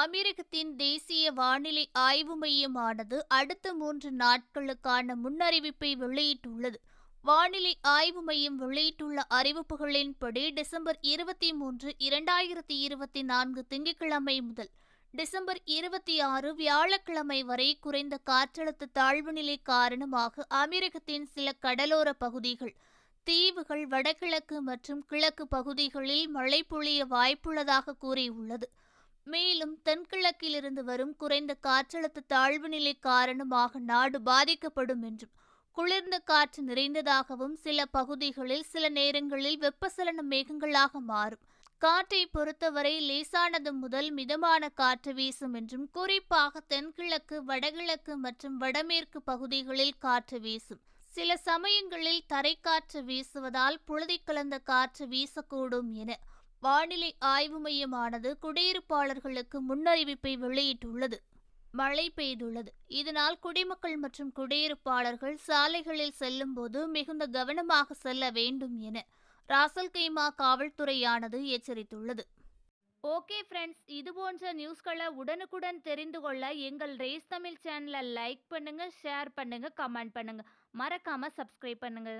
அமெரிக்கத்தின் தேசிய வானிலை ஆய்வு மையமானது அடுத்த மூன்று நாட்களுக்கான முன்னறிவிப்பை வெளியிட்டுள்ளது. வானிலை ஆய்வு மையம் வெளியிட்டுள்ள அறிவிப்புகளின்படி டிசம்பர் இருபத்தி மூன்று இரண்டாயிரத்தி இருபத்தி நான்கு திங்கட்கிழமை முதல் டிசம்பர் இருபத்தி ஆறு வியாழக்கிழமை வரை குறைந்த காற்றழுத்த தாழ்வு நிலை காரணமாக அமெரிக்கத்தின் சில கடலோர பகுதிகள் தீவுகள் வடகிழக்கு மற்றும் கிழக்கு பகுதிகளில் மழை பொழிய வாய்ப்புள்ளதாக கூறியுள்ளது. மேலும் தென்கிழக்கிலிருந்து வரும் குறைந்த காற்றழுத்த தாழ்வு நிலை காரணமாக நாடு பாதிக்கப்படும் என்றும் குளிர்ந்த காற்று நிறைந்ததாகவும் சில பகுதிகளில் சில நேரங்களில் வெப்பசலன மேகங்களாக மாறும். காற்றை பொறுத்தவரை லேசானது முதல் மிதமான காற்று வீசும் என்றும் குறிப்பாக தென்கிழக்கு வடகிழக்கு மற்றும் வடமேற்கு பகுதிகளில் காற்று வீசும். சில சமயங்களில் தரைக்காற்று வீசுவதால் புழுதி கலந்த காற்று வீசக்கூடும் என வானிலை ஆய்வு மையமானது குடியிருப்பாளர்களுக்கு முன்னறிவிப்பை வெளியிட்டுள்ளது. மழை பெய்துள்ளது. இதனால் குடிமக்கள் மற்றும் குடியிருப்பாளர்கள் சாலைகளில் செல்லும்போது மிகுந்த கவனமாக செல்ல வேண்டும் என ராசல்கைமா காவல்துறையானது எச்சரித்துள்ளது. ஓகே ஃப்ரெண்ட்ஸ் இது போன்ற நியூஸ்களை உடனுக்குடன் தெரிந்து கொள்ள எங்கள் ரேஸ் தமிழ் சேனலை லைக் பண்ணுங்க ஷேர் பண்ணுங்க கமெண்ட் பண்ணுங்க. மறக்காம சப்ஸ்கிரைப் பண்ணுங்க.